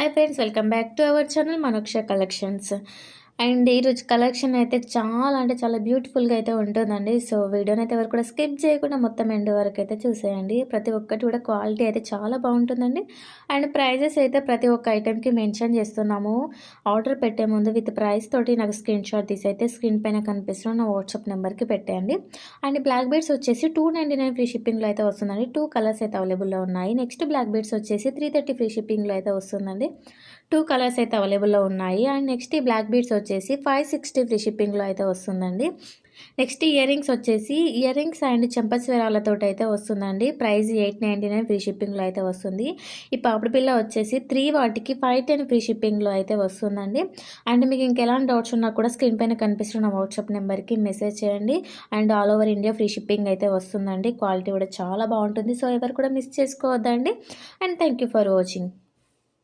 Hi friends, welcome back to our channel Monaksha Collections. And ఈరోజు collection అయితే చాలా అంటే చాలా బ్యూటిఫుల్గా అయితే ఉంటుందండి సో వీడియోని అయితే ఎవరు కూడా స్కిప్ చేయకుండా మొత్తం ఎండ్ వరకు అయితే చూసేయండి ప్రతి ఒక్కటి కూడా క్వాలిటీ అయితే చాలా బాగుంటుందండి అండ్ ప్రైజెస్ అయితే ప్రతి ఒక్క ఐటెంకి మెన్షన్ చేస్తున్నాము ఆర్డర్ పెట్టే ముందు విత్ ప్రైస్ తోటి నాకు స్క్రీన్ షాట్ తీసి అయితే స్క్రీన్ పైన కనిపిస్తున్న నా వాట్సాప్ నెంబర్కి పెట్టేయండి అండ్ బ్లాక్ బీడ్స్ వచ్చేసి టూ నైంటీ నైన్ ఫ్రీ షిప్పింగ్లో అయితే వస్తుందండి టూ కలర్స్ అయితే అవైలబుల్లో ఉన్నాయి నెక్స్ట్ బ్లాక్ బీడ్స్ వచ్చేసి త్రీ థర్టీ ఫ్రీ షిప్పింగ్లో అయితే వస్తుందండి టూ కలర్స్ అయితే అవైలబుల్లో ఉన్నాయి అండ్ నెక్స్ట్ ఈ బ్లాక్ బీడ్స్ వచ్చి వచ్చేసి ఫైవ్ సిక్స్టీ ఫ్రీ షిప్పింగ్లో అయితే వస్తుందండి నెక్స్ట్ ఇయర్ రింగ్స్ వచ్చేసి ఇయర్ రింగ్స్ అండ్ చెంపస్వరాలతో అయితే వస్తుందండి price eight ninety nine free షిప్పింగ్లో అయితే వస్తుంది ఈ పాపిడి పిల్ల వచ్చేసి త్రీ వాటికి ఫైవ్ టెన్ ఫ్రీ షిప్పింగ్లో అయితే వస్తుందండి అండ్ మీకు ఇంకెలాంటి డౌట్స్ ఉన్నా కూడా స్క్రీన్ పైన కనిపిస్తున్న వాట్సాప్ నెంబర్కి మెసేజ్ చేయండి and all over India free shipping అయితే వస్తుందండి క్వాలిటీ కూడా చాలా బాగుంటుంది సో ఎవరు కూడా మిస్ చేసుకోవద్దండి అండ్ థ్యాంక్ ఫర్ వాచింగ్